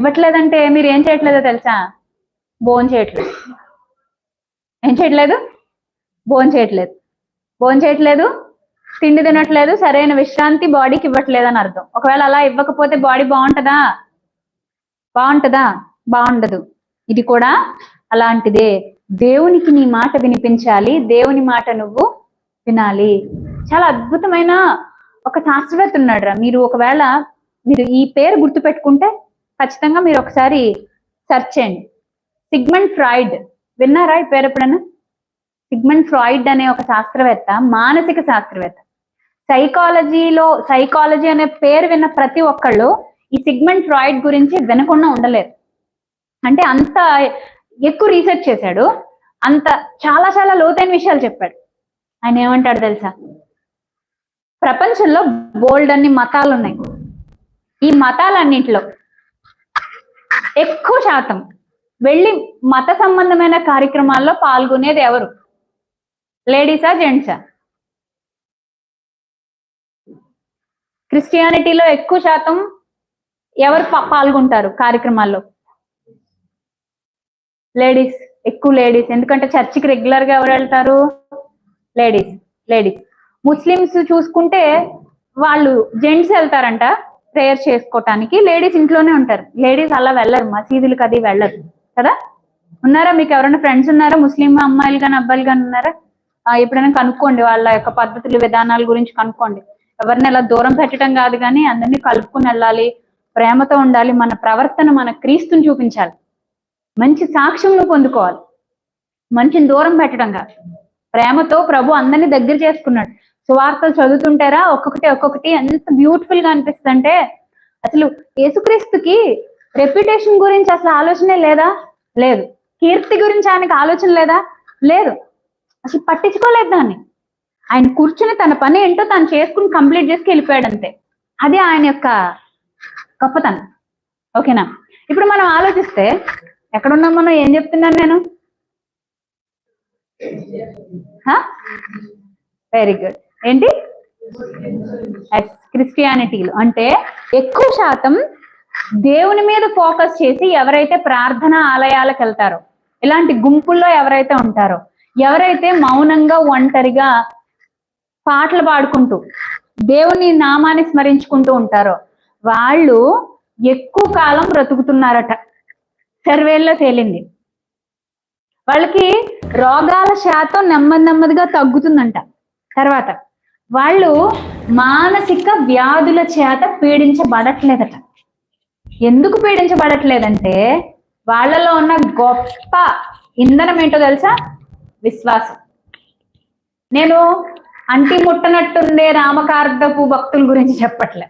ఇవ్వట్లేదంటే మీరు ఏం చేయట్లేదో తెలుసా? బోన్ చేయట్లేదు. ఏం చేయట్లేదు? బోన్ చేయట్లేదు. బోన్ చేయట్లేదు తిండి తినట్లేదు సరైన విశ్రాంతి బాడీకి ఇవ్వట్లేదు అని అర్థం. ఒకవేళ అలా ఇవ్వకపోతే బాడీ బాగుంటుందా? బాగుంటుందా? బాగుండదు. ఇది కూడా అలాంటిదే. దేవునికి నీ మాట వినిపించాలి. దేవుని మాట నువ్వు వినాలి. చాలా అద్భుతమైన ఒక శాస్త్రవేత్త ఉన్నాడు రా మీరు ఒకవేళ మీరు ఈ పేరు గుర్తు పెట్టుకుంటే ఖచ్చితంగా మీరు ఒకసారి సెర్చ్ చేయండి. సిగ్మెంట్ ఫ్రాయిడ్ విన్నారా ఈ పేరు ఎప్పుడన్నా సిగ్మెంట్ ఫ్రాయిడ్ అనే ఒక శాస్త్రవేత్త మానసిక శాస్త్రవేత్త. సైకాలజీలో సైకాలజీ అనే పేరు విన్న ప్రతి ఒక్కళ్ళు ఈ సిగ్మెంట్ ఫ్రాయిడ్ గురించి వినకుండా ఉండలేరు. అంటే అంత ఎక్కువ రీసెర్చ్ చేశాడు. అంత చాలా చాలా లోతైన విషయాలు చెప్పాడు. ఆయన ఏమంటాడు తెలుసా? ప్రపంచంలో బోల్డ్ అన్ని మతాలు ఉన్నాయి ఈ మతాలన్నింటిలో ఎక్కువ శాతం. వెళ్ళి మత సంబంధమైన కార్యక్రమాల్లో పాల్గొనేది ఎవరు? లేడీసా జెంట్సా? క్రిస్టియానిటీలో ఎక్కువ శాతం ఎవరు పాల్గొంటారు కార్యక్రమాల్లో? లేడీస్. ఎక్కువ లేడీస్. ఎందుకంటే చర్చికి రెగ్యులర్గా ఎవరు వెళ్తారు? లేడీస్. లేడీస్. ముస్లిమ్స్ చూసుకుంటే వాళ్ళు జెంట్స్ వెళ్తారంట. ప్రేయర్ చేసుకోవటానికి లేడీస్ ఇంట్లోనే ఉంటారు. లేడీస్ అలా వెళ్ళరు మసీదులకు అది వెళ్ళరు. కదా? ఉన్నారా మీకు ఎవరైనా ఫ్రెండ్స్ ఉన్నారా? ముస్లిం అమ్మాయిలు కానీ అబ్బాయిలు కానీ ఉన్నారా? ఎప్పుడైనా కనుక్కోండి వాళ్ళ యొక్క పద్ధతులు విధానాల గురించి కనుక్కోండి. ఎవరిని ఇలా దూరం పెట్టడం కాదు కానీ అందరినీ కలుపుకుని వెళ్ళాలి ప్రేమతో ఉండాలి మన ప్రవర్తన మన క్రీస్తుని చూపించాలి. మంచి సాక్ష్యం పొందుకోవాలి. మంచిని దూరం పెట్టడం కాదు. ప్రేమతో ప్రభు అందరినీ దగ్గర చేసుకున్నాడు. సువార్తలు చదువుతుంటారా? ఒక్కొక్కటి ఒక్కొక్కటి ఎంత బ్యూటిఫుల్గా అనిపిస్తుంది అంటే అసలు యేసుక్రీస్తుకి రెప్యుటేషన్ గురించి అసలు ఆలోచనే లేదా? లేదు. కీర్తి గురించి ఆయనకు ఆలోచన లేదా? లేదు. అసలు పట్టించుకోలేదు దాన్ని. ఆయన కూర్చుని తన పని ఏంటో తను చేసుకుని కంప్లీట్ చేసుకు వెళ్ళిపోయాడు అంతే. అది ఆయన యొక్క గొప్పతనం. ఓకేనా? ఇప్పుడు మనం ఆలోచిస్తే ఎక్కడున్నాం మనం? ఏం చెప్తున్నాను నేను? వెరీ గుడ్ ఏంటి? ఎస్ క్రిస్టియానిటీలు అంటే ఎక్కువ శాతం దేవుని మీద ఫోకస్ చేసి ఎవరైతే ప్రార్థన ఆలయాలకు వెళ్తారో ఇలాంటి గుంపుల్లో ఎవరైతే ఉంటారో ఎవరైతే మౌనంగా ఒంటరిగా పాటలు పాడుకుంటూ దేవుని నామాన్ని స్మరించుకుంటూ ఉంటారో వాళ్ళు ఎక్కువ కాలం బ్రతుకుతున్నారట. సర్వేల్లో తేలింది. వాళ్ళకి రోగాల శాతం నెమ్మది నెమ్మదిగా తగ్గుతుందంట. తర్వాత వాళ్ళు మానసిక వ్యాధుల చేత పీడించబడట్లేదట. ఎందుకు పీడించబడట్లేదంటే వాళ్ళలో ఉన్న గొప్ప ఇంధనం ఏంటో తెలుసా? విశ్వాసం. నేను అంటి ముట్టనట్టుండే రామకార్దపు భక్తుల గురించి చెప్పట్లే.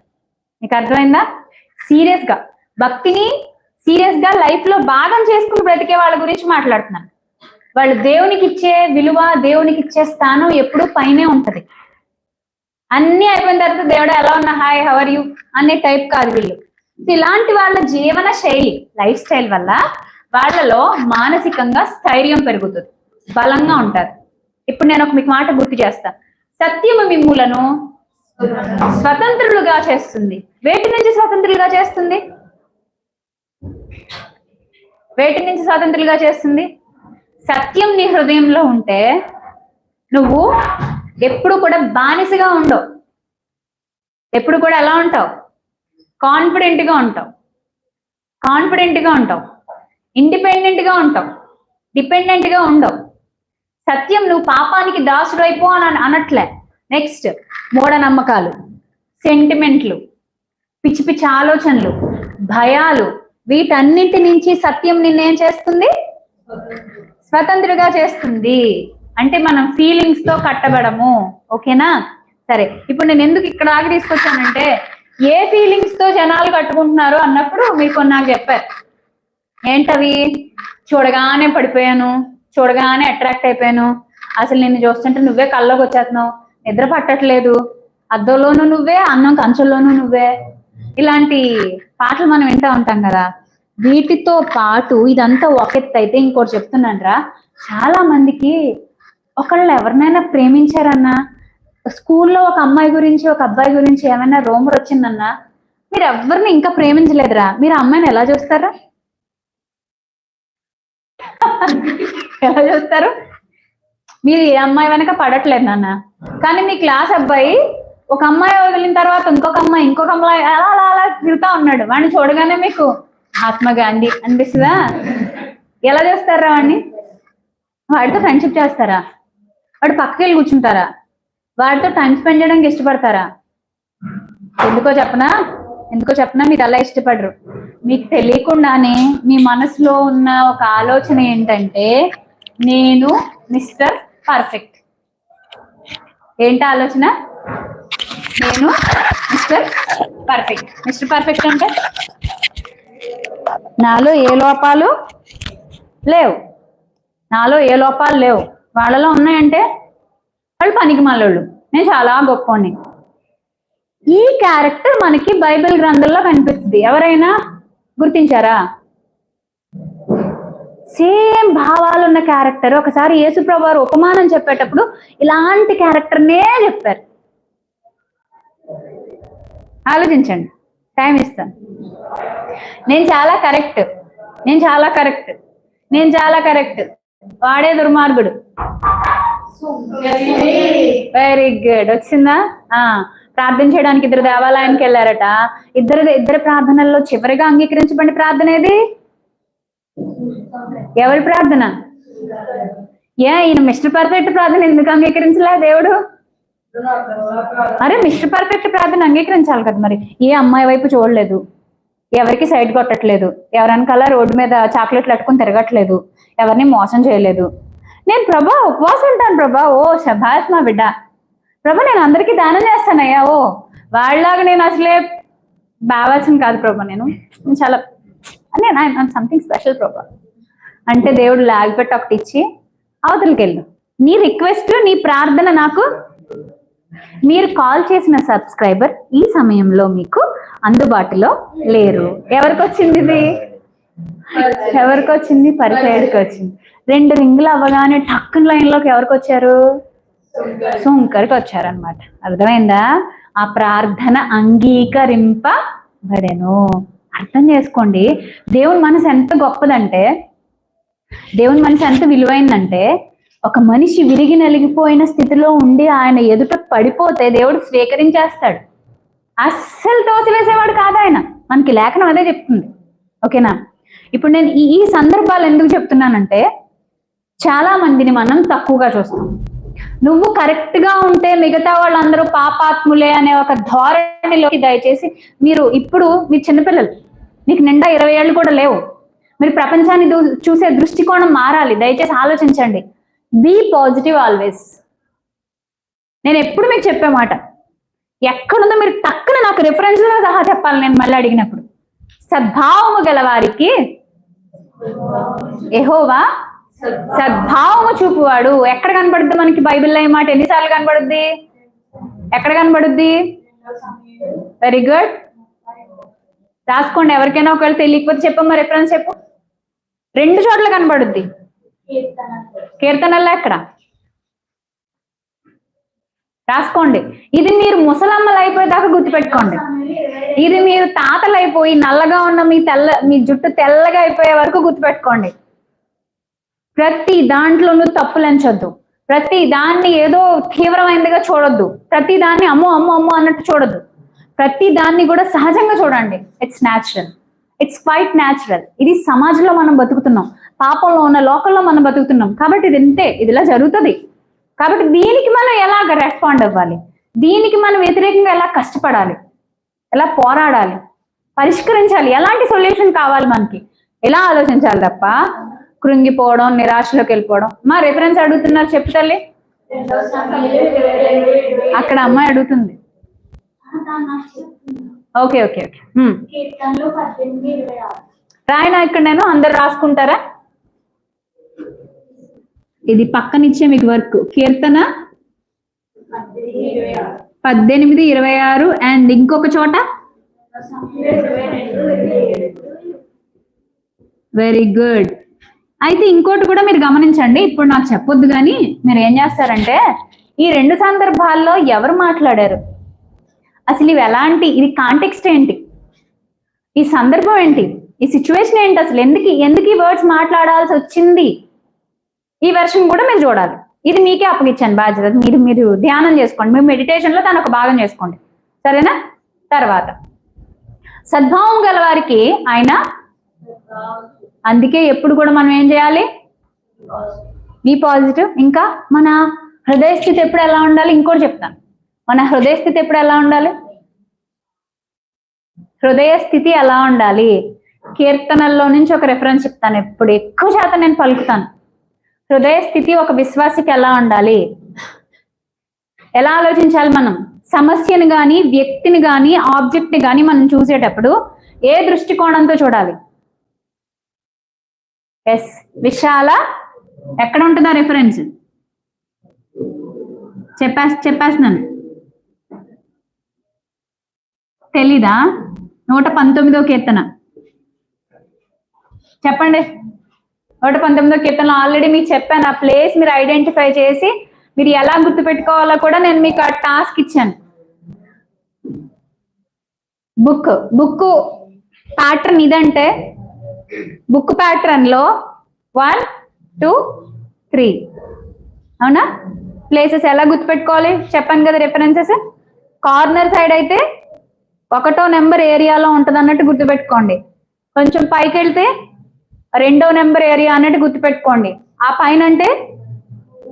నీకు అర్థమైందా? సీరియస్గా భక్తిని సీరియస్గా లైఫ్లో భాగం చేసుకుని బ్రతికే వాళ్ళ గురించి మాట్లాడుతున్నాను. వాళ్ళు దేవునికి ఇచ్చే విలువ దేవునికి ఇచ్చే స్థానం ఎప్పుడూ పైనే ఉంటది. అన్ని అయిపోయిన తర్వాత దేవుడు ఎలా ఉన్నా హాయ్ హవర్ యూ అనే టైప్ కాదు వీళ్ళు. ఇలాంటి వాళ్ళ జీవన శైలి లైఫ్ స్టైల్ వల్ల వాళ్ళలో మానసికంగా స్థైర్యం పెరుగుతుంది. బలంగా ఉంటారు. ఇప్పుడు నేను ఒక మీకు మాట గుర్తు చేస్తా. సత్యము మిమ్ములను స్వతంత్రులుగా చేస్తుంది. వేటి నుంచి స్వతంత్రులుగా చేస్తుంది? వేటి నుంచి స్వతంత్రులుగా చేస్తుంది? సత్యం నీ హృదయంలో ఉంటే నువ్వు ఎప్పుడు కూడా బానిసగా ఉండవు. ఎప్పుడు కూడా ఎలా ఉంటావు? కాన్ఫిడెంట్గా ఉంటావు. కాన్ఫిడెంట్గా ఉంటావు. ఇండిపెండెంట్గా ఉంటావు. డిపెండెంట్గా ఉండవు. సత్యం నువ్వు పాపానికి దాసుడు అయిపో అని అనట్లే. నెక్స్ట్ మూఢనమ్మకాలు సెంటిమెంట్లు పిచ్చి పిచ్చి ఆలోచనలు భయాలు వీటన్నింటి నుంచి సత్యం నిన్నేం చేస్తుంది? స్వతంత్రగా చేస్తుంది. అంటే మనం ఫీలింగ్స్తో కట్టబడము ఓకేనా? సరే ఇప్పుడు నేను ఎందుకు ఇక్కడ ఆగి తీసుకొచ్చానంటే ఏ ఫీలింగ్స్తో జనాలు కట్టుకుంటున్నారు అన్నప్పుడు మీకు నాకు చెప్పారు. ఏంటవి? చూడగానే పడిపోయాను చూడగానే అట్రాక్ట్ అయిపోయాను. అసలు నిన్ను చూస్తుంటే నువ్వే కళ్ళలోకి వచ్చేస్తున్నావు. నిద్ర పట్టట్లేదు. అద్దంలోనూ నువ్వే అన్నం కంచంలోనూ నువ్వే. ఇలాంటి పాటలు మనం వింటా ఉంటాం కదా. వీటితో పాటు ఇదంతా ఒక ఎత్తు అయితే ఇంకోటి చెప్తున్నాను రా. చాలా మందికి ఒకళ్ళు ఎవరినైనా ప్రేమించారన్నా స్కూల్లో ఒక అమ్మాయి గురించి ఒక అబ్బాయి గురించి ఏమైనా రోమర్ వచ్చిందన్నా మీరు ఎవరిని ఇంకా ప్రేమించలేదురా? మీరు అమ్మాయిని ఎలా చూస్తారా? ఎలా చూస్తారు? మీరు ఏ అమ్మాయి వెనక పడట్లేదు నాన్న. కానీ మీ క్లాస్ అబ్బాయి ఒక అమ్మాయి వదిలిన తర్వాత ఇంకొక అమ్మాయి ఇంకొక అమ్మాయి అలా అలా అలా తిరుగుతా ఉన్నాడు. వాడిని చూడగానే మీకు మహాత్మా గాంధీ అనిపిస్తుందా? ఎలా చేస్తారా వాడిని? వాడితో ఫ్రెండ్షిప్ చేస్తారా? వాడు పక్కకి వెళ్ళి కూర్చుంటారా? వాడితో టైం స్పెండ్ చేయడానికి ఇష్టపడతారా? ఎందుకో చెప్పనా? ఎందుకో చెప్పనా? మీరు అలా ఇష్టపడరు. మీకు తెలియకుండానే మీ మనసులో ఉన్న ఒక ఆలోచన ఏంటంటే నేను మిస్టర్ పర్ఫెక్ట్. ఏంటి ఆలోచన? నేను మిస్టర్ పర్ఫెక్ట్. మిస్టర్ పర్ఫెక్ట్ అంటే? నాలో ఏ లోపాలు లేవు. నాలో ఏ లోపాలు లేవు. వాళ్ళలో ఉన్నాయంటే వాళ్ళు పనికి మళ్ళోళ్ళు. నేను చాలా గొప్పని ఈ క్యారెక్టర్ మనకి బైబిల్ గ్రంథంలో కనిపిస్తుంది. ఎవరైనా గుర్తించారా? సేమ్ భావాలు ఉన్న క్యారెక్టర్. ఒకసారి యేసుప్రభు వారు ఉపమానం చెప్పేటప్పుడు ఇలాంటి క్యారెక్టర్నే చెప్పారు. ఆలోచించండి. టైం ఇస్తాను. నేను చాలా కరెక్ట్. నేను చాలా కరెక్ట్. నేను చాలా కరెక్ట్. వాడే దుర్మార్గుడు. వెరీ గుడ్ వచ్చిందా? ఆ ప్రార్థన చేయడానికి ఇద్దరు దేవాలయానికి వెళ్ళారట. ఇద్దరు ఇద్దరు ప్రార్థనల్లో చివరిగా అంగీకరించబడిన ప్రార్థన ఏది? ఎవరి ప్రార్థన? ఏ ఈయన మిస్టర్ పర్ఫెక్ట్ ప్రార్థన ఎందుకు అంగీకరించలే దేవుడు? అరే మిస్టర్ పర్ఫెక్ట్ ప్రార్థన అంగీకరించాలి కదా మరి. ఏ అమ్మాయి వైపు చూడలేదు. ఎవరికి సైడ్ కొట్టట్లేదు. ఎవరనకాల రోడ్డు మీద చాక్లెట్లు అట్టుకుని తిరగట్లేదు. ఎవరిని మోసం చేయలేదు. నేను ప్రభా ఉపవాసం ఉంటాను ప్రభా. ఓ శభాష్ మా బిడ్డ. ప్రభా నేను అందరికీ దానం చేస్తానయ్యా. ఓ వాళ్ళలాగా నేను అసలే బావాల్సిన కాదు ప్రభా నేను. చాలా నేను ఆయన సంథింగ్ స్పెషల్ ప్రభా. అంటే దేవుడు లాగ్ పెట్టి ఒకటి ఇచ్చి అవతలికి వెళ్ళు. నీ రిక్వెస్ట్ నీ ప్రార్థన నాకు మీరు కాల్ చేసిన సబ్స్క్రైబర్ ఈ సమయంలో మీకు అందుబాటులో లేరు. ఎవరికి వచ్చింది ఇది? ఎవరికి వచ్చింది పరిచయడికి వచ్చింది రెండు రింగులు అవ్వగానే టక్కున లైన్లోకి ఎవరికి వచ్చారు సుంకర్కి వచ్చారనమాట అర్థమైందా? ఆ ప్రార్థన అంగీకరింపబడెను. అర్థం చేసుకోండి. దేవుని మనసు ఎంత గొప్పదంటే దేవుని మనసు ఎంత విలువైందంటే ఒక మనిషి విరిగి నలిగిపోయిన స్థితిలో ఉండి ఆయన ఎదుట పడిపోతే దేవుడు స్వీకరించేస్తాడు. అస్సలు తోసివేసేవాడు కాదు ఆయన. మనకి లేఖనం అదే చెప్తుంది. ఓకేనా? ఇప్పుడు నేను ఈ ఈ సందర్భాలు ఎందుకు చెప్తున్నానంటే చాలా మందిని మనం తక్కువగా చూస్తాం. నువ్వు కరెక్ట్గా ఉంటే మిగతా వాళ్ళందరూ పాపాత్ములే అనే ఒక ధోరణిలోకి దయచేసి మీరు ఇప్పుడు మీరు చిన్నపిల్లలు మీకు నిండా ఇరవై ఏళ్ళు కూడా లేవు. మీరు ప్రపంచాన్ని చూసే దృష్టికోణం మారాలి. దయచేసి ఆలోచించండి. బీ పాజిటివ్ ఆల్వేస్ నేను ఎప్పుడు మీకు చెప్పే మాట ఎక్కడుందో మీరు టక్కున నాకు రిఫరెన్స్ సహా చెప్పాలి నేను మళ్ళీ అడిగినప్పుడు. సద్భావము గల వారికి ఎహోవా సద్భావము చూపువాడు. ఎక్కడ కనబడుద్ది మనకి బైబిల్లో ఈ మాట? ఎన్నిసార్లు కనబడుద్ది? ఎక్కడ కనబడుద్ది? వెరీ గుడ్ రాసుకోండి. ఎవరికైనా ఒకవేళ తెలియకపోతే చెప్పమ్మా రిఫరెన్స్ చెప్పు. రెండు చోట్ల కనబడుద్ది. కీర్తనల్లో ఎక్కడ? రాసుకోండి. ఇది మీరు ముసలమ్మలు అయిపోయేదాకా గుర్తుపెట్టుకోండి. ఇది మీరు తాతలు అయిపోయి నల్లగా ఉన్న మీ తెల్ల మీ జుట్టు తెల్లగా అయిపోయే వరకు గుర్తుపెట్టుకోండి. ప్రతి దాంట్లోనూ తప్పులంచొద్దు ప్రతి దాన్ని ఏదో తీవ్రమైనదిగా చూడొద్దు. ప్రతి దాన్ని అమ్మో అమ్మో అమ్మో అన్నట్టు చూడొద్దు. ప్రతి దాన్ని కూడా సహజంగా చూడండి. It's natural it's quite natural ఇది సమాజంలో మనం బతుకుతున్నాం. పాపంలో ఉన్న లోకంలో మనం బతుకుతున్నాం. కాబట్టి ఇది ఇంతే. ఇది ఇలా జరుగుతుంది. కాబట్టి దీనికి మనం ఎలాగ రెస్పాండ్ అవ్వాలి? దీనికి మనం వ్యతిరేకంగా ఎలా కష్టపడాలి? ఎలా పోరాడాలి? పరిష్కరించాలి? ఎలాంటి సొల్యూషన్ కావాలి మనకి? ఎలా ఆలోచించాలి తప్ప? కృంగిపోవడం నిరాశలోకి వెళ్ళిపోవడం. మా రిఫరెన్స్ అడుగుతున్నారు. చెప్పు తల్లి. అక్కడ అమ్మాయి అడుగుతుంది. Okay okay okay. రాయనా ఇక్కడ నేను అందరు రాసుకుంటారా? ఇది పక్కనిచ్చే మీకు వర్క్. కీర్తన పద్దెనిమిది ఇరవై ఆరు. అండ్ ఇంకొక చోట? Very good. అయితే ఇంకోటి కూడా మీరు గమనించండి. ఇప్పుడు నాకు చెప్పొద్దు కానీ మీరు ఏం చేస్తారంటే ఈ రెండు సందర్భాల్లో ఎవరు మాట్లాడారు? అసలు ఇవి ఎలాంటి ఇది కాంటెక్స్ట్ ఏంటి? ఈ సందర్భం ఏంటి? ఈ సిచ్యువేషన్ ఏంటి అసలు? ఎందుకు ఎందుకు ఈ వర్డ్స్ మాట్లాడాల్సి వచ్చింది? ఈ వెర్షన్ కూడా మీరు చూడాలి. ఇది మీకే అప్పగించాను బాధ్యత. మీరు మీరు ధ్యానం చేసుకోండి. మీ మెడిటేషన్లో దాని ఒక భాగం చేసుకోండి. సరేనా? తర్వాత. సద్భావం గల వారికి ఆయన అందుకే ఎప్పుడు కూడా మనం ఏం చేయాలి? బీ పాజిటివ్ ఇంకా మన హృదయ స్థితి ఎప్పుడు ఎలా ఉండాలి? ఇంకోటి చెప్తాను. మన హృదయ స్థితి ఎప్పుడు ఎలా ఉండాలి? హృదయ స్థితి ఎలా ఉండాలి? కీర్తనల్లో నుంచి ఒక రెఫరెన్స్ చెప్తాను. ఎప్పుడు ఎక్కువ శాతం నేను పలుకుతాను. హృదయ స్థితి ఒక విశ్వాసికి ఎలా ఉండాలి? ఎలా ఆలోచించాలి మనం? సమస్యను గాని వ్యక్తిని గాని ఆబ్జెక్ట్ని గాని మనం చూసేటప్పుడు ఏ దృష్టికోణంతో చూడాలి? ఎస్ విశాల ఎక్కడ ఉంటుందా రిఫరెన్స్ చెప్పే చెప్పేస్తున్నాను. తెలీదా? నూట పంతొమ్మిదో కీర్తన. చెప్పండి. నూట పంతొమ్మిదో కీర్తనలో ఆల్రెడీ మీకు చెప్పాను. ఆ ప్లేస్ మీరు ఐడెంటిఫై చేసి మీరు ఎలా గుర్తు పెట్టుకోవాలో కూడా నేను మీకు ఆ టాస్క్ ఇచ్చాను. బుక్ బుక్ ప్యాటర్న్ ఇదంటే బుక్ ప్యాటర్న్లో వన్ టూ త్రీ అవునా? ప్లేసెస్ ఎలా గుర్తుపెట్టుకోవాలి? చెప్పాను కదా రెఫరెన్సెస్ కార్నర్ సైడ్ అయితే ఒకటో నెంబర్ ఏరియాలో ఉంటుంది అన్నట్టు గుర్తుపెట్టుకోండి. కొంచెం పైకి వెళ్తే రెండో నెంబర్ ఏరియా అనేది గుర్తుపెట్టుకోండి. ఆ పైన అంటే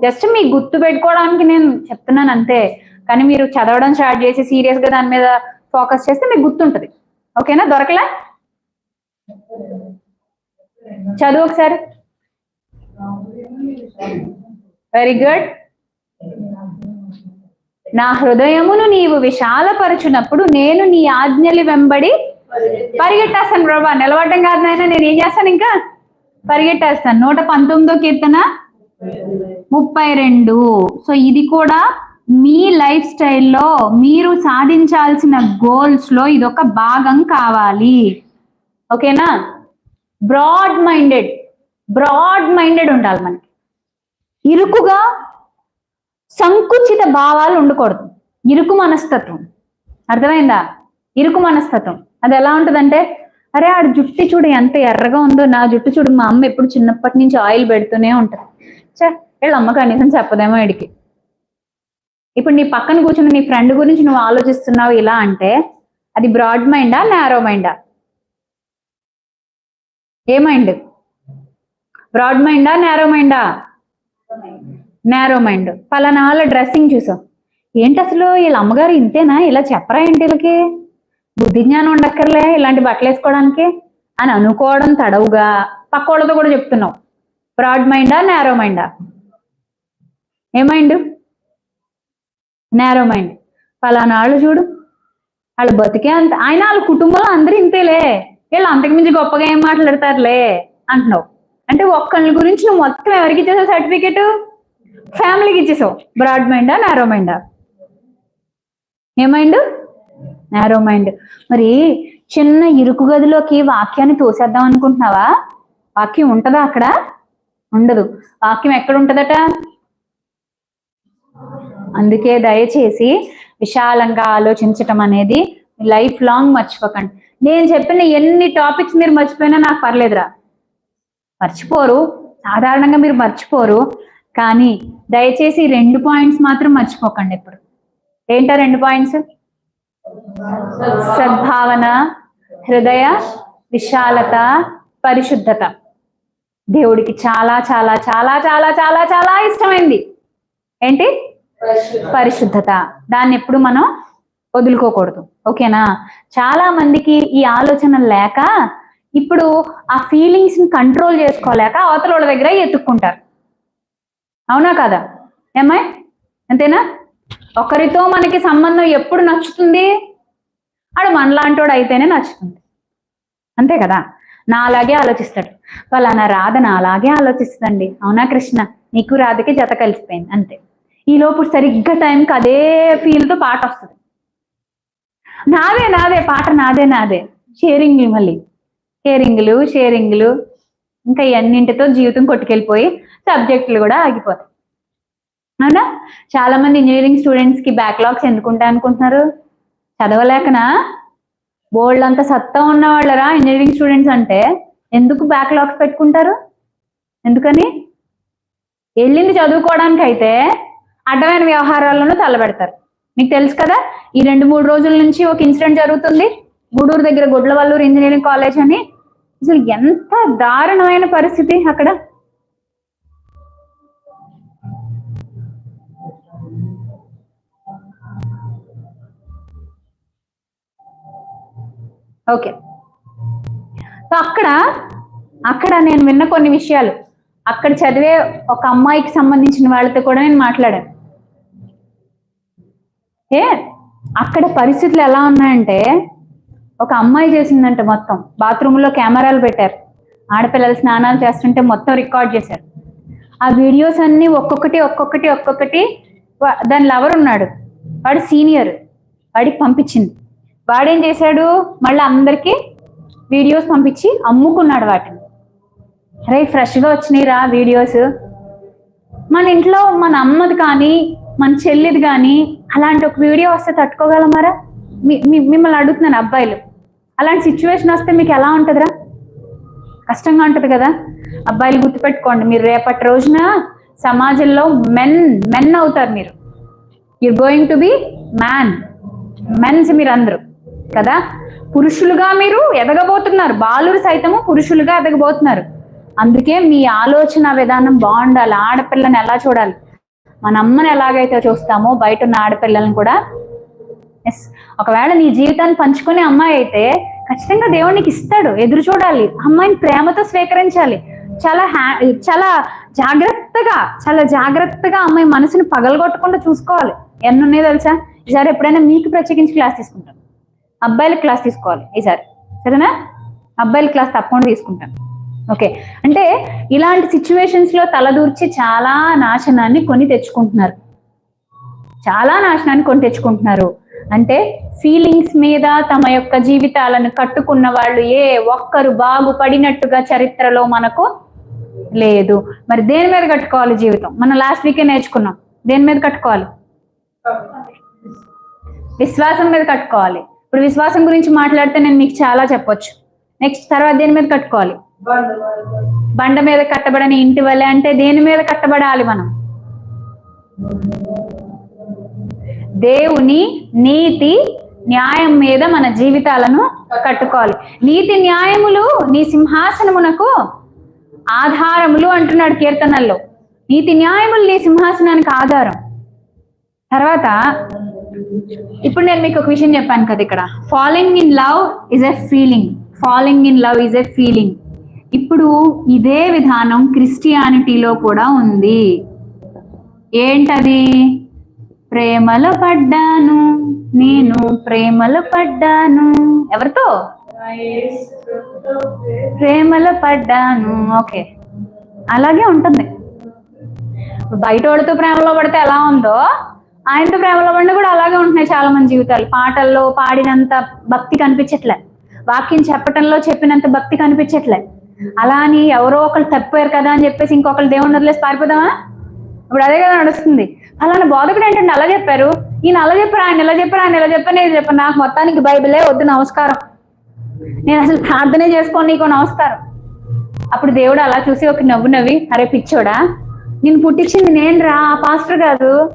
జస్ట్ మీకు గుర్తు పెట్టుకోవడానికి నేను చెప్తున్నాను అంతే. కానీ మీరు చదవడం స్టార్ట్ చేసి సీరియస్గా దాని మీద ఫోకస్ చేస్తే మీకు గుర్తుంటది. ఓకేనా దొరకలే? చదువు ఒకసారి. వెరీ గుడ్ నా హృదయమును నీవు విశాలపరచునప్పుడు నేను నీ ఆజ్ఞలు వెంబడి పరిగెట్టేస్తాను ప్రభా. నిలబడటం కాదు నాయన నేను ఏం చేస్తాను ఇంకా? పరిగెట్టేస్తాను. నూట పంతొమ్మిదో కీర్తన ముప్పై రెండు. సో ఇది కూడా మీ లైఫ్ స్టైల్లో మీరు సాధించాల్సిన గోల్స్లో ఇది ఒక భాగం కావాలి. ఓకేనా? బ్రాడ్ మైండెడ్ బ్రాడ్ మైండెడ్ ఉండాలి మనకి. ఇరుకుగా సంకుచిత భావాలు ఉండకూడదు. ఇరుకు మనస్తత్వం. అర్థమైందా? ఇరుకు మనస్తత్వం. అది ఎలా ఉంటుందంటే అరే ఆడ జుట్టు చూడు ఎంత ఎర్రగా ఉందో నా జుట్టు చూడు మా అమ్మ ఎప్పుడు చిన్నప్పటి నుంచి ఆయిల్ పెడుతూనే ఉంటుంది. చే వీళ్ళ అమ్మ కనీసం చెప్పదేమో ఇడికి ఇప్పుడు నీ పక్కన కూర్చున్న నీ ఫ్రెండ్ గురించి నువ్వు ఆలోచిస్తున్నావు ఇలా అంటే అది బ్రాడ్ మైండా నారో మైండా? ఏ మైండ్? బ్రాడ్ మైండా నేరో మైండా? Narrow mind. పలానా వాళ్ళ డ్రెస్సింగ్ చూసాం ఏంటి అసలు వీళ్ళ అమ్మగారు ఇంతేనా? ఇలా చెప్పరా ఏంటి వీళ్ళకి? బుద్ధి జ్ఞానం ఉండక్కర్లే ఇలాంటి బట్టలు వేసుకోవడానికి అని అనుకోవడం తడవుగా. పక్కోళ్ళతో కూడా చెప్తున్నావు. బ్రాడ్ మైండా నేరో మైండా ఏ మైండ్ నేరో మైండ్ పలానా వాళ్ళు చూడు. వాళ్ళు బతికే అంత ఆయన వాళ్ళ కుటుంబంలో అందరూ ఇంతేలే. వీళ్ళు అంతకుమించి గొప్పగా ఏం మాట్లాడతారులే అంటున్నావు. అంటే ఒక్కళ్ళ గురించి నువ్వు మొత్తం ఎవరికి ఇచ్చేసావు సర్టిఫికేట్? ఫ్యామిలీకి ఇచ్చేసావు. బ్రాడ్ మైండా నేరో మైండా ఏ మైండ్ నారో మైండ్ మరి చిన్న ఇరుకు గదిలోకి వాక్యాన్ని తోసేద్దాం అనుకుంటున్నావా? వాక్యం ఉంటదా అక్కడ? ఉండదు. వాక్యం ఎక్కడ ఉంటదట? అందుకే దయచేసి విశాలంగా ఆలోచించటం అనేది లైఫ్ లాంగ్ మర్చిపోకండి. నేను చెప్పిన ఎన్ని టాపిక్స్ మీరు మర్చిపోయినా నాకు పర్లేదురా. మర్చిపోరు. సాధారణంగా మీరు మర్చిపోరు. కానీ దయచేసి రెండు పాయింట్స్ మాత్రం మర్చిపోకండి ఇప్పుడు. ఏంటా రెండు పాయింట్స్? సద్భావన హృదయ విశాలత పరిశుద్ధత. దేవుడికి చాలా చాలా చాలా చాలా చాలా చాలా ఇష్టమైంది. ఏంటి? పరిశుద్ధత. దాన్ని ఎప్పుడు మనం వదులుకోకూడదు. ఓకేనా? చాలా మందికి ఈ ఆలోచన లేక ఇప్పుడు ఆ ఫీలింగ్స్ని కంట్రోల్ చేసుకోలేక అవతల వాళ్ళ దగ్గర ఎత్తుక్కుంటారు. అవునా కదా? ఏమాయ్ అంతేనా? ఒకరితో మనకి సంబంధం ఎప్పుడు నచ్చుతుంది? ఆడు మనలాంటోడు అయితేనే నచ్చుతుంది. అంతే కదా? నా అలాగే ఆలోచిస్తాడు. పలానా రాధ నా అలాగే ఆలోచిస్తుందండి. అవునా కృష్ణ? నీకు రాధకి జత కలిసిపోయింది. అంతే. ఈ లోపు సరిగ్గా టైంకి అదే ఫీల్తో తో పాట వస్తుంది. నాదే నాదే పాట నాదే నాదే. షేరింగ్లు మళ్ళీ. షేరింగ్లు షేరింగ్లు. ఇంకా ఇవన్నింటితో జీవితం కొట్టుకెళ్ళిపోయి సబ్జెక్టులు కూడా ఆగిపోతాయి. అవునా? చాలా మంది ఇంజనీరింగ్ స్టూడెంట్స్కి బ్యాక్లాగ్స్ ఎందుకుంటాయి అనుకుంటున్నారు? చదవలేకనా? బోల్డ్ అంత సత్తా ఉన్న వాళ్ళరా ఇంజనీరింగ్ స్టూడెంట్స్ అంటే? ఎందుకు బ్యాక్లాగ్స్ పెట్టుకుంటారు? ఎందుకని? వెళ్ళింది చదువుకోవడానికి అయితే అడ్డమైన వ్యవహారాలను తలబెడతారు. మీకు తెలుసు కదా ఈ రెండు మూడు రోజుల నుంచి ఒక ఇన్సిడెంట్ జరుగుతుంది. గూడూరు దగ్గర గుడ్లవల్లూరు ఇంజనీరింగ్ కాలేజ్ అని. అసలు ఎంత దారుణమైన పరిస్థితి అక్కడ. ఓకే. సో అక్కడ అక్కడ నేను విన్న కొన్ని విషయాలు. అక్కడ చదివే ఒక అమ్మాయికి సంబంధించిన వాళ్ళతో కూడా నేను మాట్లాడాను. ఏ? అక్కడ పరిస్థితులు ఎలా ఉన్నాయంటే ఒక అమ్మాయి చేసిందంట మొత్తం. బాత్రూంలో కెమెరాలు పెట్టారు. ఆడపిల్లలు స్నానాలు చేస్తుంటే మొత్తం రికార్డ్ చేశారు. ఆ వీడియోస్ అన్ని ఒక్కొక్కటి ఒక్కొక్కటి ఒక్కొక్కటి దాని లవర్ ఉన్నాడు. వాడు సీనియర్. వాడికి పంపించింది. వాడేం చేశాడు? మళ్ళీ అందరికీ వీడియోస్ పంపించి అమ్ముకున్నాడు వాటిని. అరే ఫ్రెష్గా వచ్చినాయిరా వీడియోస్. మన ఇంట్లో మన అమ్మది కానీ మన చెల్లిది కానీ అలాంటి ఒక వీడియో వస్తే తట్టుకోగలమారా మిమ్మల్ని అడుగుతున్నాను అబ్బాయిలు. అలాంటి సిచ్యువేషన్ వస్తే మీకు ఎలా ఉంటుందిరా? కష్టంగా ఉంటుంది కదా? అబ్బాయిలు గుర్తుపెట్టుకోండి మీరు రేపటి రోజున సమాజంలో మెన్ మెన్ అవుతారు మీరు. You going to be man mens మీరు అందరూ కదా? పురుషులుగా మీరు ఎదగబోతున్నారు. బాలురు సైతము పురుషులుగా ఎదగబోతున్నారు. అందుకే మీ ఆలోచన విధానం బాగుండాలి. ఆడపిల్లని ఎలా చూడాలి? మన అమ్మని ఎలాగైతే చూస్తామో బయట ఉన్న ఆడపిల్లలను కూడా. ఎస్ ఒకవేళ నీ జీవితాన్ని పంచుకునే అమ్మాయి అయితే ఖచ్చితంగా దేవునికి ఇస్తాడు. ఎదురు చూడాలి. అమ్మాయిని ప్రేమతో స్వీకరించాలి. చాలా హ్యా చాలా జాగ్రత్తగా చాలా జాగ్రత్తగా అమ్మాయి మనసుని పగలగొట్టకుండా చూసుకోవాలి. ఎన్ని తెలుసా? ఈసారి ఎప్పుడైనా మీకు ప్రత్యేకించి క్లాస్ తీసుకుంటాను. అబ్బాయిల క్లాస్ తీసుకోవాలి ఈసారి సరేనా? అబ్బాయిల క్లాస్ తప్పకుండా తీసుకుంటాను. ఓకే. అంటే ఇలాంటి సిచ్యువేషన్స్లో తలదూర్చి చాలా నాశనాన్ని కొని తెచ్చుకుంటున్నారు. చాలా నాశనాన్ని కొని తెచ్చుకుంటున్నారు. అంటే ఫీలింగ్స్ మీద తమ యొక్క జీవితాలను కట్టుకున్న వాళ్ళు ఏ ఒక్కరు బాగుపడినట్టుగా చరిత్రలో మనకు లేదు. మరి దేని మీద కట్టుకోవాలి జీవితం? మనం లాస్ట్ వీకే నేర్చుకున్నాం. దేని మీద కట్టుకోవాలి? విశ్వాసం మీద కట్టుకోవాలి. ఇప్పుడు విశ్వాసం గురించి మాట్లాడితే నేను మీకు చాలా చెప్పొచ్చు. నెక్స్ట్ తర్వాత దేని మీద కట్టుకోవాలి? బండ మీద కట్టబడని ఇంటి వల్లే అంటే దేని మీద కట్టబడాలి మనం? దేవుని నీతి న్యాయం మీద మన జీవితాలను కట్టుకోవాలి. నీతి న్యాయములు నీ సింహాసనమునకు ఆధారములు అంటున్నాడు కీర్తనల్లో. నీతి న్యాయములు నీ సింహాసనానికి ఆధారం. తర్వాత ఇప్పుడు నేను మీకు ఒక విషయం చెప్పాను కదా ఇక్కడ. Falling in love is a feeling falling in love is a feeling ఇప్పుడు ఇదే విధానం క్రిస్టియానిటీలో కూడా ఉంది. ఏంటది? ప్రేమలో పడ్డాను. నేను ప్రేమలో పడ్డాను. ఎవరితో? ప్రేమలో పడ్డాను. ఓకే. అలాగే ఉంటుంది. బయట వాడితో ప్రేమలో పడితే ఎలా ఉందో? ఆయనతో ప్రేమలో పడిన కూడా అలాగే ఉంటున్నాయి చాలా మంది జీవితాలు. పాటల్లో పాడినంత భక్తి కనిపించట్లే. వాక్యం చెప్పటంలో చెప్పినంత భక్తి కనిపించట్లే. అలా అని ఎవరో ఒకరు తప్పారు కదా అని చెప్పేసి ఇంకొకరు దేవుని వదిలేసి పారిపోదామా? ఇప్పుడు అదే కదా నడుస్తుంది. అలానే బోధకుడు ఏంటంటే అలా చెప్పారు. ఈయన అలా చెప్పారు ఆయన ఇలా చెప్పారు ఆయన ఇలా చెప్పారు నేను చెప్పాను. నాకు మొత్తానికి బైబిలే వద్దు నమస్కారం. నేను అసలు ప్రార్థనే చేసుకోని నీకు నమస్కారం. అప్పుడు దేవుడు అలా చూసి ఒక నవ్వు నవ్వి అరే పిచ్చోడా నేను పుట్టించింది నేను రా ఆ పాస్టర్ కాదు.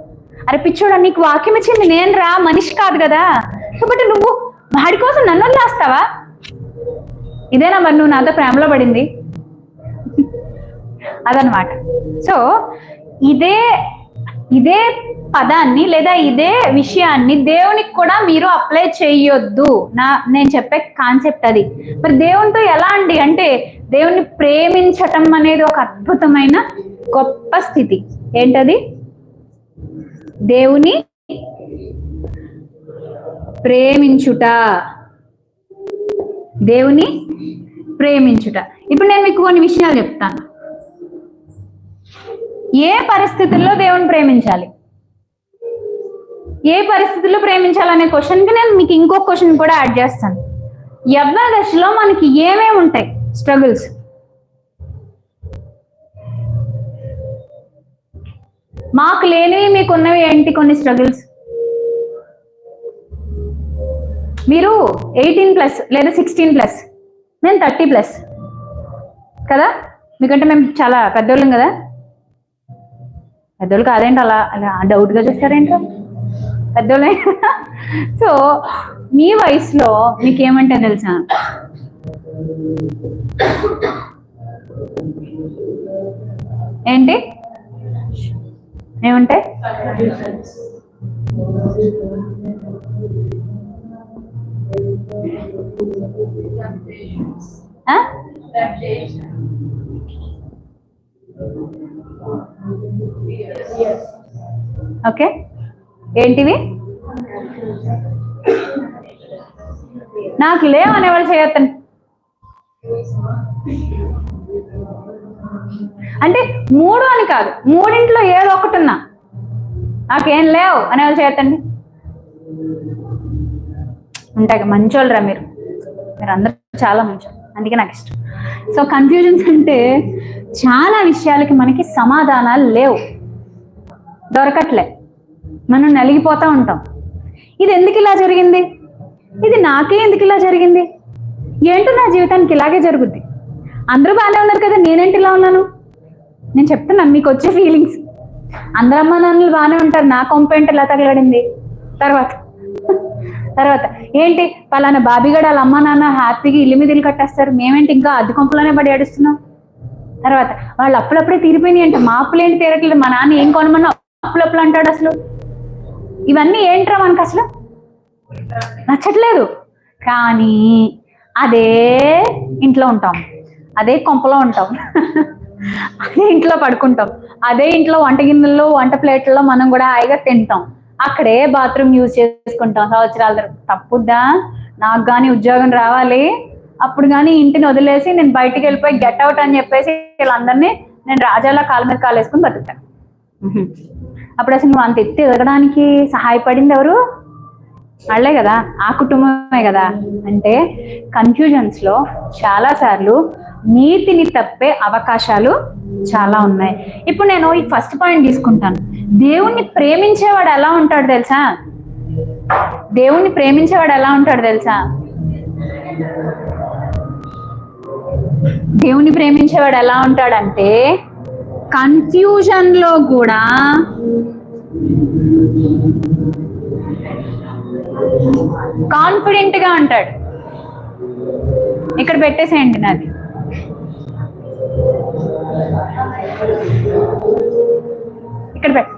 అరే పిచ్చోడా నీకు వాక్యం ఇచ్చింది నేను రా మనిషి కాదు కదా. కాబట్టి నువ్వు వాడి కోసం నన్ను వదిలేస్తావా? ఇదేనా మరి నువ్వు నాతో ప్రేమలో పడింది? అదనమాట. సో ఇదే ఇదే పదాన్ని లేదా ఇదే విషయాన్ని దేవునికి కూడా మీరు అప్లై చేయొద్దు. నా నేను చెప్పే కాన్సెప్ట్ అది. మరి దేవునితో ఎలా అండి? అంటే దేవుణ్ణి ప్రేమించటం అనేది ఒక అద్భుతమైన గొప్ప స్థితి. ఏంటది? దేవుని ప్రేమించుట. దేవుని ప్రేమించుట. ఇప్పుడు నేను మీకు కొన్ని విషయాలు చెప్తాను. ఏ పరిస్థితుల్లో దేవుని ప్రేమించాలి? ఏ పరిస్థితుల్లో ప్రేమించాలనే క్వశ్చన్కి నేను మీకు ఇంకో క్వశ్చన్ కూడా యాడ్ చేస్తాను. యవ్వ దశలో మనకి ఏమేమి ఉంటాయి? స్ట్రగుల్స్. మాకు లేనివి మీకున్నవి ఏంటి కొన్ని స్ట్రగుల్స్ మీరు ఎయిటీన్ ప్లస్ లేదా సిక్స్టీన్ ప్లస్ మేము థర్టీ ప్లస్ కదా? మీకంటే మేము చాలా పెద్దోళ్ళం కదా? పెద్దోళ్ళు కాదేంటి అలా? అలా డౌట్గా చూస్తారేంటో పెద్దోళ్ళే. సో మీ వయసులో మీకేమంటే తెలుసా? ఏంటి? ఏముంటాయి? ఆ? ఓకే. ఏంటివి? నాకు లేవు అనేవాళ్ళు చేయొద్దండి అంటే మూడు అని కాదు. మూడింట్లో ఏదో ఒకటి ఉన్నా. నాకేం లేవు. అనేవాళ్ళు చేతండి ఉంటాయి మంచోళ్ళరా మీరు. మీరు అందరూ చాలా మంచోళ్ళు. అందుకే నాకు ఇష్టం. సో కన్ఫ్యూజన్స్ అంటే చాలా విషయాలకి మనకి సమాధానాలు లేవు. దొరకట్లే. మనం నలిగిపోతూ ఉంటాం. ఇది ఎందుకు ఇలా జరిగింది? ఇది నాకే ఎందుకు ఇలా జరిగింది? ఏంటో నా జీవితానికి ఇలాగే జరుగుద్ది? అందరూ బాగానే ఉన్నారు కదా నేనేంటి ఇలా ఉన్నాను? నేను చెప్తున్నాను మీకు వచ్చే ఫీలింగ్స్ అందరు అమ్మ నాన్నలు బాగానే ఉంటారు నా కొంపేంటి ఇలా తగలడింది? తర్వాత. తర్వాత ఏంటి? పలానా బాబీగడ వాళ్ళ అమ్మ నాన్న హ్యాపీగా ఇల్లు మీద ఇల్లు కట్టేస్తారు మేమేంటి ఇంకా అద్దె కొంపలోనే పడి ఏడుస్తున్నాం? తర్వాత వాళ్ళు అప్పుడప్పుడే తీరిపోయినాయి అంటే మా అప్పులు ఏంటి తీరట్లేదు మా నాన్న ఏం కొనమన్నా అప్పులప్పులు అంటాడు అసలు? ఇవన్నీ ఏంట్రా మనకు అసలు? నచ్చట్లేదు. కానీ అదే ఇంట్లో ఉంటాం. అదే కొంపలో ఉంటాం. అదే ఇంట్లో పడుకుంటాం. అదే ఇంట్లో వంట గిన్నెల్లో వంట ప్లేట్లలో మనం కూడా హాయిగా తింటాం. అక్కడే బాత్రూమ్ యూజ్ చేసుకుంటాం. సంవత్సరాల తప్పుద్దా? నాకు కానీ ఉద్యోగం రావాలి. అప్పుడు కానీ ఇంటిని వదిలేసి నేను బయటికి వెళ్ళిపోయి గెట్ అవుట్ అని చెప్పేసి వీళ్ళందరినీ నేను రాజాలా కాలు మీద కాలేసుకుని బతుకుతాను అప్పుడు అసలు నువ్వు అంత ఎత్తి ఎదగడానికి సహాయపడింది ఎవరు? వాళ్ళే కదా. ఆ కుటుంబమే కదా. అంటే కన్ఫ్యూజన్స్లో చాలా సార్లు నీతిని తప్పే అవకాశాలు చాలా ఉన్నాయి. ఇప్పుడు నేను ఈ ఫస్ట్ పాయింట్ తీసుకుంటాను. దేవుణ్ణి ప్రేమించేవాడు ఎలా ఉంటాడు తెలుసా? దేవుణ్ణి ప్రేమించేవాడు ఎలా ఉంటాడు తెలుసా? దేవుని ప్రేమించేవాడు ఎలా ఉంటాడంటే కన్ఫ్యూజన్లో కూడా కాన్ఫిడెంట్గా ఉంటాడు. ఇక్కడ పెట్టేసేయండి నాది. ఇక్కడ పెట్ట.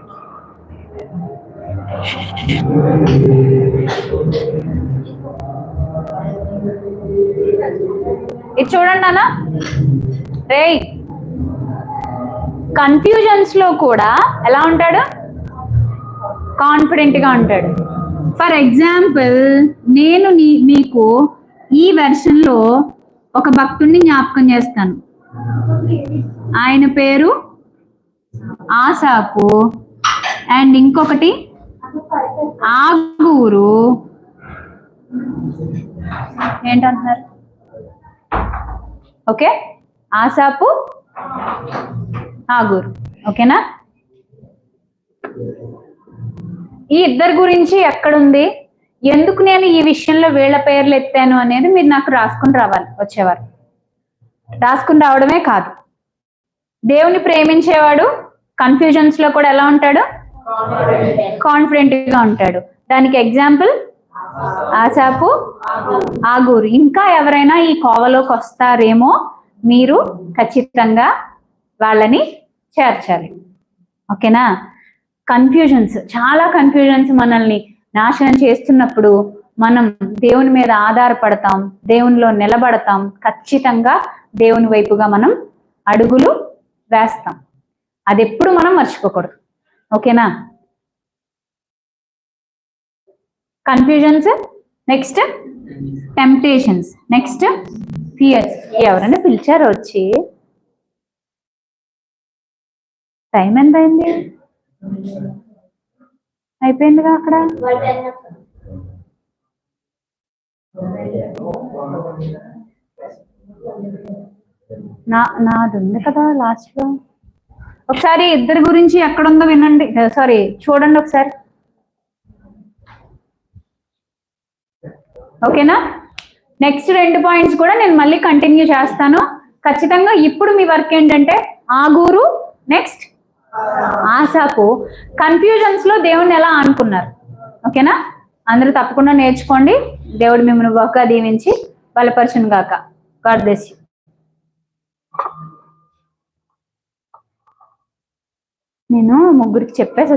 ఇది చూడండి నాన్న రేయ్. కన్ఫ్యూజన్స్లో కూడా ఎలా ఉంటాడు? కాన్ఫిడెంట్గా ఉంటాడు. ఫర్ ఎగ్జాంపుల్ నేను నీ మీకు ఈ వెర్షన్లో ఒక భక్తుడిని జ్ఞాపకం చేస్తాను. ఆయన పేరు ఆసాపు అండ్ ఇంకొకటి ఆగూరు. ఏంటంటున్నారు? ఓకే. ఆసాపు ఆగూరు. ఓకేనా? ఈ ఇద్దరు గురించి ఎక్కడుంది? ఎందుకు నేను ఈ విషయంలో వీళ్ళ పేర్లు ఎత్తాను అనేది మీరు నాకు రాసుకుని రావాలి వచ్చేవారు. రాసుకుని రావడమే కాదు. దేవుని ప్రేమించేవాడు కన్ఫ్యూజన్స్లో కూడా ఎలా ఉంటాడు? కాన్ఫిడెంట్గా ఉంటాడు. దానికి ఎగ్జాంపుల్ ఆశాపు ఆగూరు. ఇంకా ఎవరైనా ఈ కోవలోకి వస్తారేమో మీరు ఖచ్చితంగా వాళ్ళని చేర్చాలి. ఓకేనా? కన్ఫ్యూజన్స్ చాలా కన్ఫ్యూజన్స్ మనల్ని నాశనం చేస్తున్నప్పుడు మనం దేవుని మీద ఆధారపడతాం దేవునిలో నిలబడతాం ఖచ్చితంగా దేవుని వైపుగా మనం అడుగులు వేస్తాం. అది ఎప్పుడు మనం మర్చిపోకూడదు. ఓకేనా? Confusions next temptations next fears ఎవరైనా పిలిచారు వచ్చి. టైం ఎంత అయింది? అయిపోయిందిగా అక్కడ? నా నాది ఉంది కదా లాస్ట్లో ఒకసారి ఇద్దరి గురించి ఎక్కడుందో వినండి. Uh, సారీ చూడండి ఒకసారి. ఓకేనా? నెక్స్ట్ రెండు పాయింట్స్ కూడా నేను మళ్ళీ కంటిన్యూ చేస్తాను. ఖచ్చితంగా ఇప్పుడు మీ వర్క్ ఏంటంటే ఆగూరు నెక్స్ట్ ఆశాకు. కన్ఫ్యూజన్స్లో దేవుణ్ణి ఎలా అనుకున్నారు ఓకేనా? అందరూ తప్పకుండా నేర్చుకోండి. దేవుడు మిమ్మల్ని బాగా దీవించి బలపరచును గాక గాడ్ బ్లెస్ యూ నేను ముగ్గురికి చెప్పేసి